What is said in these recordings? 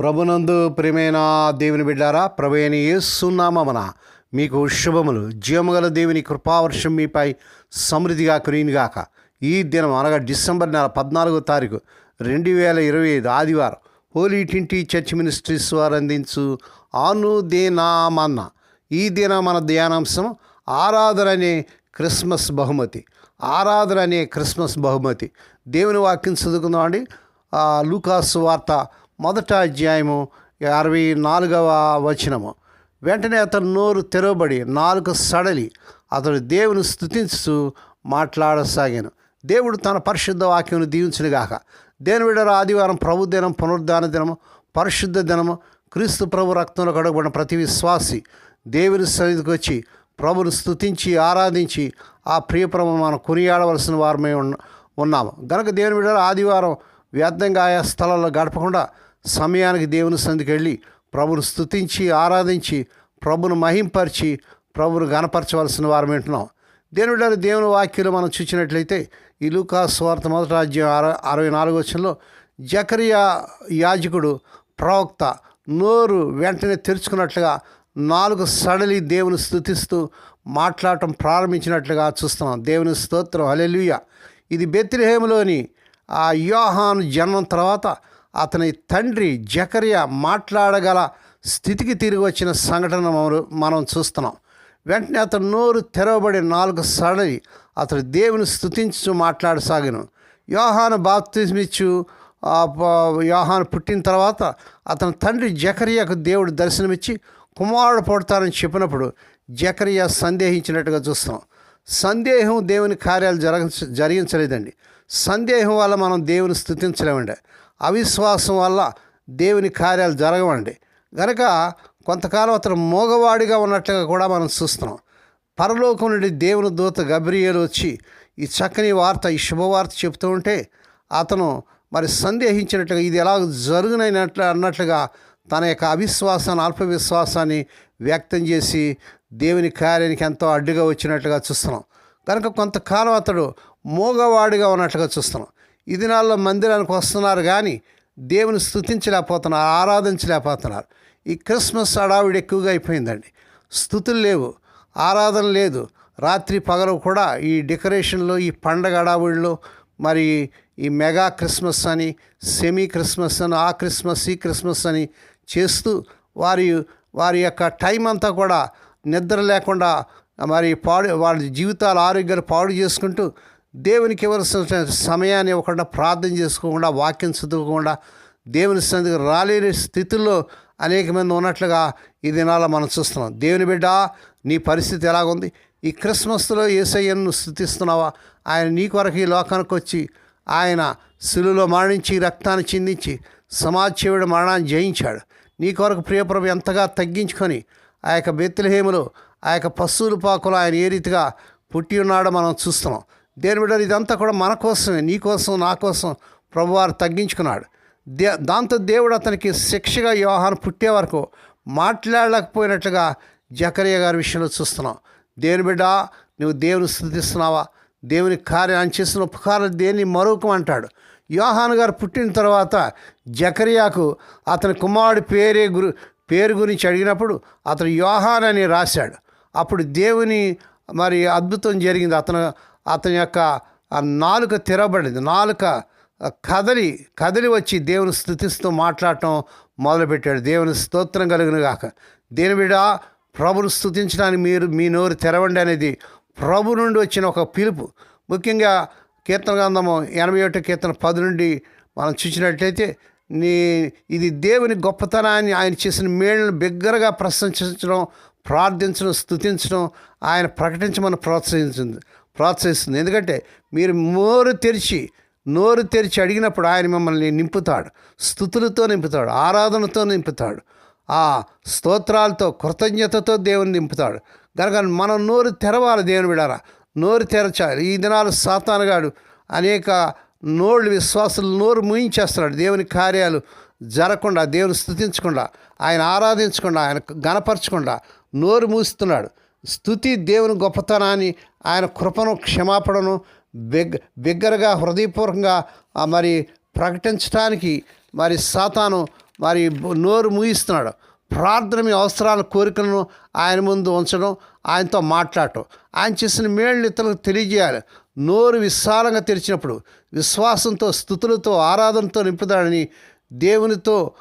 ప్రభునందు ప్రియమైన దేవుని బిడ్డారా ప్రభైన యేసునామన మీకు శుభములు. జీవముగల దేవుని కృపావర్షం మీపై సమృద్ధిగా కురిగాక ఈ దినం అనగా డిసెంబర్ నెల పద్నాలుగో తారీఖు రెండు వేల ఇరవై ఐదు ఆదివారం హోలీ టింటి చర్చ్ మినిస్ట్రీస్ వారు అందించు అనుదేనామన్న. ఈ దిన మన ధ్యానాంశం ఆరాధన అనే క్రిస్మస్ బహుమతి. ఆరాధన అనే క్రిస్మస్ బహుమతి. దేవుని వాక్యం చదువుకుందామండి. లూకాస్ లూకాసు వార్త మొదట అధ్యాయము అరవై నాలుగవ వచనము. వెంటనే అతను నోరు తెరవబడి నాలుగు సడలి. అతడు దేవుని స్థుతించు మాట్లాడసాగాను. దేవుడు తన పరిశుద్ధ వాక్యం దీవించునుగాక. దేని విడర ఆదివారం ప్రభు దినం పునరుద్ధాన దినము పరిశుద్ధ దినము క్రీస్తు ప్రభు రక్తంలో కడగబడిన ప్రతి విశ్వాసి దేవుని సన్నిధికి వచ్చి ప్రభుని స్థుతించి ఆరాధించి ఆ ప్రియప్రభు మనం కొనియాడవలసిన వారమే ఉన్న ఉన్నాము. గనక దేవుని విడల ఆదివారం వ్యర్థంగా ఆయా స్థలాల్లో గడపకుండా సమయానికి దేవుని సందికి వెళ్ళి ప్రభుని స్థుతించి ఆరాధించి ప్రభును మహింపరిచి ప్రభును గనపరచవలసిన వారు వింటున్నాం. దేవుని దేవుని వాక్యలు మనం చూసినట్లయితే ఈ లూకా స్వార్థ మొదటి రాజ్యం అర అరవై నాలుగు వచ్చంలో జకరియా యాజకుడు ప్రవక్త నోరు వెంటనే తెరుచుకున్నట్లుగా నాలుగు సడలి దేవుని స్థుతిస్తూ మాట్లాడటం ప్రారంభించినట్లుగా చూస్తున్నాం. దేవుని స్తోత్రం. అలెలుయ ఇది బెత్రిహేములోని ఆ యోహాను జన్మం తర్వాత అతని తండ్రి జకరియా మాట్లాడగల స్థితికి తిరిగి వచ్చిన సంఘటన మనం- మనం చూస్తున్నాం. వెంటనే అతను నోరు తెరవబడి నాలుగు సడలి అతడు దేవుని స్థుతించు మాట్లాడసాగాను. యోహాను బాప్తిజమిచ్చు యోహాను పుట్టిన తర్వాత అతని తండ్రి జకరియాకు దేవుడు దర్శనమిచ్చి కుమారుడు పుడతారని చెప్పినప్పుడు జకరియా సందేహించినట్టుగా చూస్తున్నాం. సందేహం దేవుని కార్యాలు జరగ జరిగించలేదండి. సందేహం వల్ల మనం దేవుని స్థుతించలేమండి అవిశ్వాసం వల్ల దేవుని కార్యాలు జరగవండి. గనక కొంతకాలం అతను మోగవాడిగా ఉన్నట్లుగా కూడా మనం చూస్తున్నాం. పరలోకం నుండి దేవుని దూత గబ్రియేలు వచ్చి ఈ చక్కని వార్త ఈ శుభవార్త చెప్తూ ఉంటే అతను మరి సందేహించినట్లుగా ఇది ఎలా జరుగునైనట్లు అన్నట్లుగా తన యొక్క అవిశ్వాసాన్ని అల్ప విశ్వాసాన్ని వ్యక్తం చేసి దేవుని కార్యానికి ఎంతో అడ్డుగా వచ్చినట్లుగా చూస్తున్నాం. కనుక కొంతకాలం అతడు మోగవాడిగా ఉన్నట్లుగా చూస్తున్నాం. ఈ దినాల్లో మందిరానికి వస్తున్నారు కానీ దేవుని స్థుతించలేకపోతున్నారు ఆరాధించలేకపోతున్నారు. ఈ క్రిస్మస్ హడావిడి ఎక్కువగా అయిపోయిందండి. స్థుతులు లేవు ఆరాధన లేదు. రాత్రి పగలు కూడా ఈ డెకరేషన్లో ఈ పండగ అడావుడిలో మరి ఈ మెగా క్రిస్మస్ అని సెమీ క్రిస్మస్ అని ఆ క్రిస్మస్ ఈ క్రిస్మస్ అని చేస్తూ వారి వారి యొక్క టైం అంతా కూడా నిద్ర లేకుండా మరి పాడు వాళ్ళ జీవితాలు ఆరోగ్యాలు పాడు చేసుకుంటూ దేవునికి ఇవ్వాల్సిన సమయాన్ని ఇవ్వకుండా ప్రార్థన చేసుకోకుండా వాక్యం చదువుకోకుండా దేవుని సందికి రాలేని స్థితిలో అనేక మంది ఉన్నట్లుగా ఈ దినాల మనం చూస్తున్నాం. దేవుని బిడ్డ నీ పరిస్థితి ఎలాగుంది? ఈ క్రిస్మస్లో ఏసయ్యను స్థుతిస్తున్నావా? ఆయన నీ కొరకు ఈ లోకానికి వచ్చి ఆయన శిలులో మరణించి రక్తాన్ని చిందించి సమాజీవుడు మరణాన్ని జయించాడు. నీ కొరకు ప్రియప్రభు ఎంతగా తగ్గించుకొని ఆ యొక్క బెత్తిలహేములు ఆ యొక్క పశువుల పాకులు ఆయన ఏ రీతిగా పుట్టి ఉన్నాడో మనం చూస్తున్నాం. దేని బిడ్డ ఇదంతా కూడా మన కోసమే నీ కోసం నా కోసం ప్రభువారు తగ్గించుకున్నాడు. దే దాంతో దేవుడు అతనికి శిక్షగా వ్యవహారం పుట్టే వరకు మాట్లాడలేకపోయినట్లుగా జకరియా గారి విషయంలో చూస్తున్నాం. దేవుని బిడ్డ నువ్వు దేవుని స్థుతిస్తున్నావా? దేవుని కార్యం చేసిన ఉపకారం దేన్ని మరొకమంటాడు యోహాన్ గారు పుట్టిన తర్వాత జకరియాకు అతని కుమారుడి పేరే గురు పేరు గురించి అడిగినప్పుడు అతను యోహాన్ అని రాశాడు. అప్పుడు దేవుని మరి అద్భుతం జరిగింది. అతను అతని యొక్క ఆ నాలుక తెరబడింది నాలుక కదలి కదలి వచ్చి దేవుని స్థుతిస్తూ మాట్లాడటం మొదలుపెట్టాడు. దేవుని స్తోత్రం కలిగిన గాక దేని బిడ ప్రభును స్థుతించడానికి మీరు మీ నోరు తెరవండి అనేది ప్రభు నుండి వచ్చిన ఒక పిలుపు. ముఖ్యంగా కీర్తన గ్రంథము ఎనభై ఒకటి కీర్తన పది నుండి మనం చూసినట్లయితే నీ ఇది దేవుని గొప్పతనాన్ని ఆయన చేసిన మేళ్ళను బిగ్గరగా ప్రశంసించడం ప్రార్థించడం స్థుతించడం ఆయన ప్రకటించమని ప్రోత్సహించింది. ప్రోత్సహిస్తుంది ఎందుకంటే మీరు నోరు తెరిచి నోరు తెరిచి అడిగినప్పుడు ఆయన మిమ్మల్ని నింపుతాడు. స్థుతులతో నింపుతాడు ఆరాధనతో నింపుతాడు. ఆ స్తోత్రాలతో కృతజ్ఞతతో దేవుని నింపుతాడు. కనుక మనం నోరు తెరవాలి దేవుని విడారా నోరు తెరచాలి. ఈ దినాలు సాతానగాడు అనేక నోళ్ళు విశ్వాసులు నోరు ముయించేస్తున్నాడు. దేవుని కార్యాలు జరగకుండా దేవుని స్థుతించకుండా ఆయన ఆరాధించకుండా ఆయన గనపరచకుండా నోరు మూస్తున్నాడు. స్థుతి దేవుని గొప్పతనాన్ని ఆయన కృపను క్షమాపణను బిగ్ బిగ్గరగా హృదయపూర్వకంగా మరి ప్రకటించడానికి మరి సాతాను మరి నోరు మూయిస్తున్నాడు. ప్రార్థన మీ అవసరాల కోరికలను ఆయన ముందు ఉంచడం ఆయనతో మాట్లాడటం. ఆయన చేసిన మేళ్ళు ఇతరులకు తెలియజేయాలి. నోరు విశాలంగా తెరిచినప్పుడు విశ్వాసంతో స్థుతులతో ఆరాధనతో నింపుతాడని దేవునితో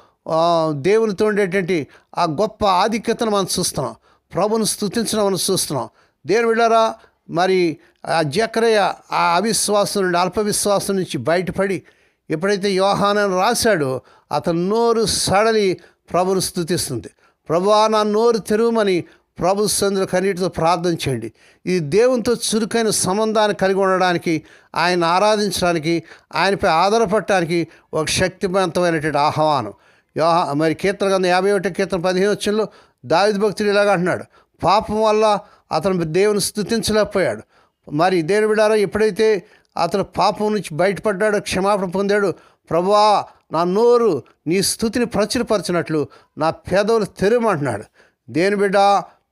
దేవునితో ఉండేటువంటి ఆ గొప్ప ఆధిక్యతను మనం చూస్తున్నాం. ప్రభును స్థుతించడం మనం చూస్తున్నాం. దేవుని వెళ్ళారా మరి ఆ జక్రయ్య ఆ అవిశ్వాసం నుండి అల్పవిశ్వాసం నుంచి బయటపడి ఎప్పుడైతే యోహానని రాశాడో అతని నోరు సడలి ప్రభును స్థుతిస్తుంది ప్రభువా నా నోరు తెరువమని ప్రభు సందులు కన్నీటితో ప్రార్థన చేయండి. ఇది దేవునితో చురుకైన సంబంధాన్ని కలిగి ఉండడానికి ఆయన ఆరాధించడానికి ఆయనపై ఆధారపడటానికి ఒక శక్తివంతమైనటువంటి ఆహ్వానం. యోహా మరి కీర్తన గ్రంథం యాభై ఒకటి కీర్తన పదిహేను వచ్చంలో దావిద్ భక్తుడు ఇలాగ అంటున్నాడు పాపం వల్ల అతను దేవుని స్థుతించలేకపోయాడు మరి దేని బిడారో ఎప్పుడైతే అతను పాపం నుంచి బయటపడ్డాడో క్షమాపణ పొందాడు ప్రభువా నా నోరు నీ స్థుతిని ప్రచురపరచినట్లు నా పేదవులు తెరమంటున్నాడు దేని బిడ్డ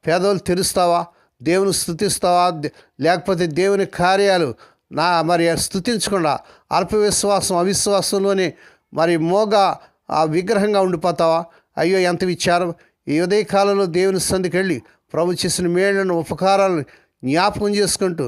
పేదవులు తెరుస్తావా? దేవుని స్థుతిస్తావా లేకపోతే దేవుని కార్యాలు నా మరి స్థుతించకుండా అల్పవిశ్వాసం అవిశ్వాసంలోనే మరి మోగ ఆ విగ్రహంగా ఉండిపోతావా? అయ్యో ఎంత విచారం. ఈ ఉదయకాలంలో దేవుని సందికి వెళ్ళి ప్రభు చేసిన మేళ్ళను ఉపకారాలను జ్ఞాపకం చేసుకుంటూ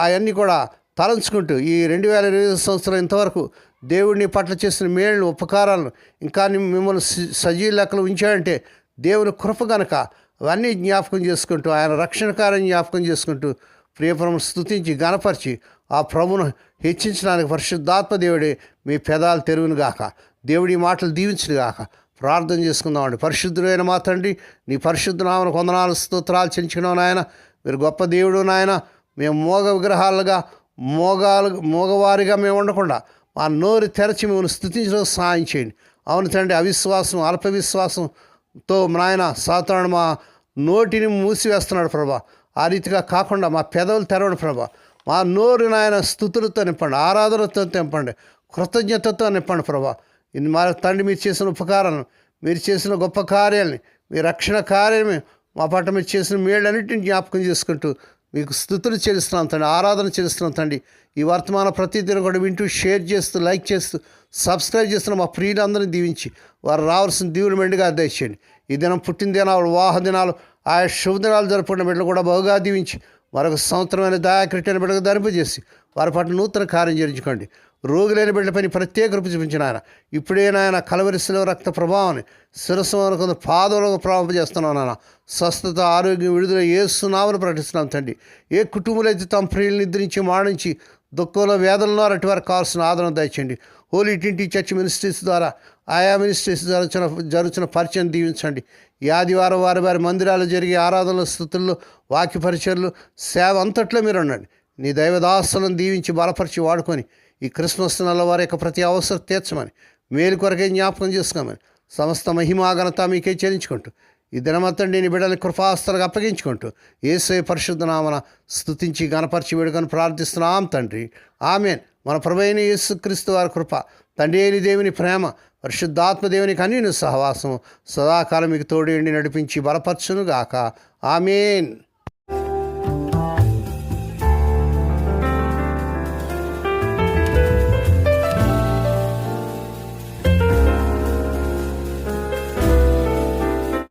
అవన్నీ కూడా తలంచుకుంటూ ఈ రెండు వేల ఇరవై ఐదు సంవత్సరం ఇంతవరకు దేవుడిని పట్ల చేసిన మేళ్ళను ఉపకారాలను ఇంకా మిమ్మల్ని సజీవ లెక్కలు ఉంచాడంటే దేవుని కృప గనక అవన్నీ జ్ఞాపకం చేసుకుంటూ ఆయన రక్షణ కార్యం జ్ఞాపకం చేసుకుంటూ ప్రియపురం స్తుతించి గనపరిచి ఆ ప్రభును హెచ్చించడానికి పరిశుద్ధాత్మ దేవుడే మీ పెదాలు తెరువును గాక దేవుడి మాటలు దీవించును గాక ప్రార్థన చేసుకుందామండి పరిశుద్ధుడైన మా తండ్రి నీ పరిశుద్ధ నామను కొందనాలు స్తోత్రాలు చెంచుకున్నావు నాయన. మీరు గొప్ప దేవుడు నాయన. మేము మోగ విగ్రహాలుగా మోగాలు మోగవారిగా మేము ఉండకుండా మా నోరు తెరచి మిమ్మల్ని స్థుతించడం సహాయం చేయండి. అవును తండ్రి అవిశ్వాసం అల్పవిశ్వాసంతో నాయన సాతాను మా నోటిని మూసివేస్తున్నాడు ప్రభా. ఆ రీతిగా కాకుండా మా పెదవులు తెరవండి ప్రభా. మా నోరు నాయన స్థుతులతో నింపండి ఆరాధనతో నింపండి కృతజ్ఞతతో నింపండి ప్రభా. ఇది మా తండ్రి మీరు చేసిన ఉపకారాలను మీరు చేసిన గొప్ప కార్యాలని మీ రక్షణ కార్యమే మా పట్ల మీరు చేసిన మేళ్ళన్నింటిని జ్ఞాపకం చేసుకుంటూ మీకు స్థుతులు చెల్లిస్తున్నాం తండ్రి ఆరాధన చెల్లిస్తున్నాం తండ్రి. ఈ వర్తమాన ప్రతిదినం కూడా వింటూ షేర్ చేస్తూ లైక్ చేస్తూ సబ్స్క్రైబ్ చేస్తున్న మా ప్రియులందరినీ దీవించి వారు రావాల్సిన దీవులు మెండుగా దయచేయండి. ఈ దినం పుట్టినదినాలు వివాహ దినాలు ఆయా శుభదినాలు జరుపుకున్న బిడ్డలు కూడా బహుగా దీవించి మరొక సంవత్సరమైన దయాకృత్యాన్ని బిడ్డకు ధరింపజేసి వారి పట్ల నూతన కార్యం జరిగించుకోండి రోగులైన పని ప్రత్యేక రూపు చూపించిన ఆయన. ఇప్పుడే నాయన కలవరిశిలో రక్త ప్రభావాన్ని శిరస్సు వరకు పాదములకు ప్రభావం చేస్తున్నాం నాన్న స్వస్థత ఆరోగ్యం విడుదల ఏ ఏసునామని ప్రకటిస్తున్నాం తండ్రి. ఏ కుటుంబంలో అయితే తమ ప్రియులు నిద్రించి మాడించి దుఃఖంలో వేదనలో అటు వారికి కావాల్సిన ఆదరణ దయచండి హోలీ టింటి చర్చ్ మినిస్ట్రీస్ ద్వారా ఆయా మినిస్ట్రీస్ జరుగుతున్న జరుగుతున్న పరిచయం దీవించండి. ఈ ఆదివారం వారి వారి మందిరాలు జరిగే ఆరాధనల స్థుతుల్లో వాక్య పరిచయలు సేవ అంతట్లో మీరు ఉండండి. నీ దైవదాసులను దీవించి బలపరిచి వాడుకొని ఈ క్రిస్మస్ నెల వారి యొక్క ప్రతి అవసరం తీర్చమని మేలు కొరకే జ్ఞాపకం చేసుకోమని సమస్త మహిమాఘనత మీకే చెల్లించుకుంటూ ఈ దినమంతా నేను బిడ్డని కృపాస్తలకు అప్పగించుకుంటూ ఏసే పరిశుద్ధ నామన స్తుతించి గణపరిచి వేడుకొని ప్రార్థిస్తున్నాం తండ్రి. ఆమెన్. మన ప్రభైన యేసుక్రీస్తు వారి కృప తండ్రి అయిన దేవుని ప్రేమ పరిశుద్ధాత్మ దేవునికి అన్యుని సహవాసం సదాకాలం మీకు తోడి నడిపించి బలపరచును గాక ఆమెన్.